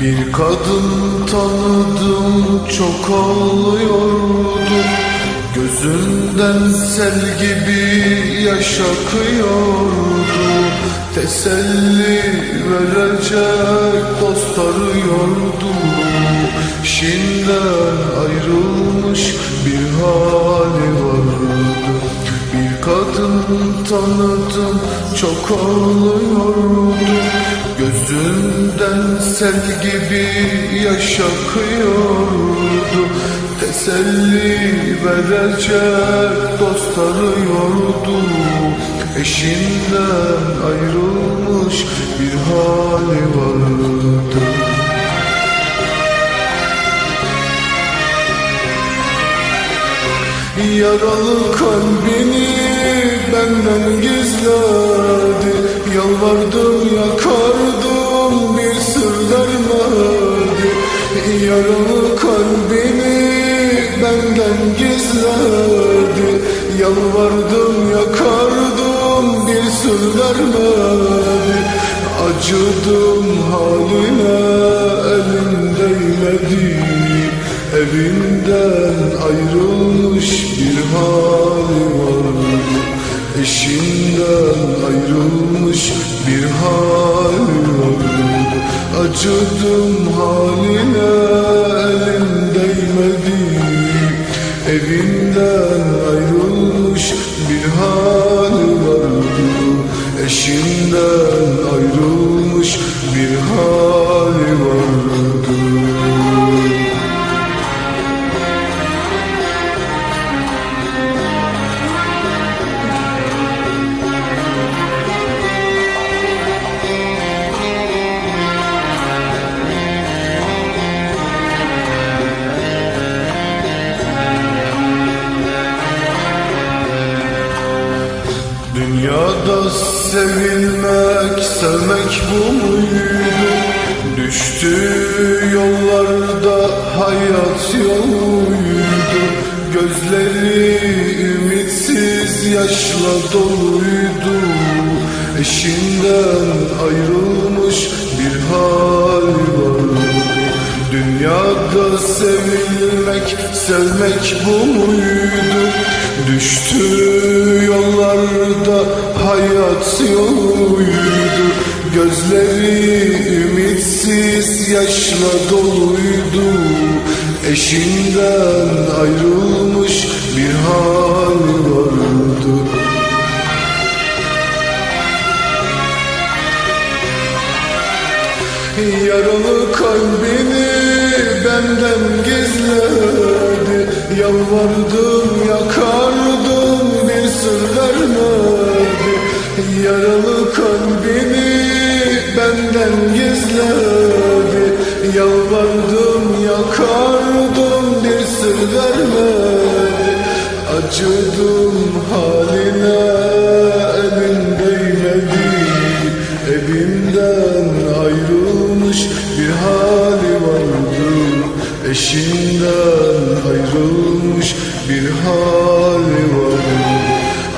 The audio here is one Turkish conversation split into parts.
Bir kadın tanıdım çok ağlıyordu. Gözünden sel gibi yaş akıyordu. Teselli verecek dost arıyordu Şimdiden ayrılmış tanıdım çok ağlıyordu Gözünden sel gibi yaş akıyordu Teselli verecek dost arıyordu. Eşinden ayrılmış bir hali vardı. Yaralı kalbini benden gizledi Yalvardım yakardım bir sır vermedi Yaralı kalbini benden gizledi Yalvardım yakardım bir sır vermedi Acıdım haline elim değmedi Evinden ayrılmış bir hali vardı Eşinden ayrılmış bir hali vardı Acıdım haline elim değmedi. Evinden ayrılmış bir hali vardı Eşinden ayrılmış bir hali vardı sevilmek, sevmek bu muydu? Düştüğü yollarda hayat yoluydu Gözleri ümitsiz yaşla doluydu Eşinden ayrılmış bir hal vardı Dünyada sevilmek, sevmek bu muydu? Doluydu Eşinden ayrılmış bir hal vardı. Yaralı kalbini benden gizledi. Yalvardım yakardım bir sır vermedi. Yaralı kalbini Yalvardım yakardım bir sır vermedi Acıdım haline elim değmedi. Evimden ayrılmış bir hali vardı. Eşinden ayrılmış bir hali vardı.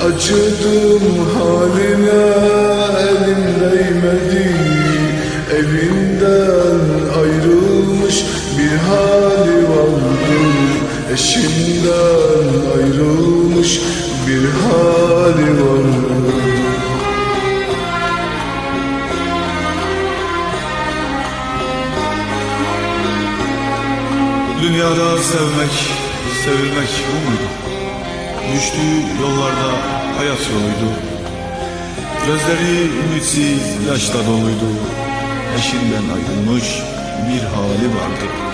Acıdım haline elim değmedi. Evinden hali vardı Eşinden ayrılmış bir hali vardı Dünyada sevmek, sevilmek bu muydu? Düştüğü yollarda hayat yoluydu. Gözleri ümitsiz yaşla doluydu Eşinden ayrılmış bir hali vardı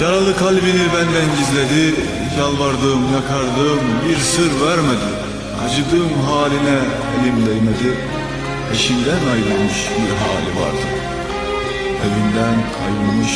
Yaralı kalbini benden gizledi. Yalvardım yakardım. Bir sır vermedi. Acıdığım haline elim değmedi. Eşinden ayrılmış bir hali vardı. Evinden ayrılmış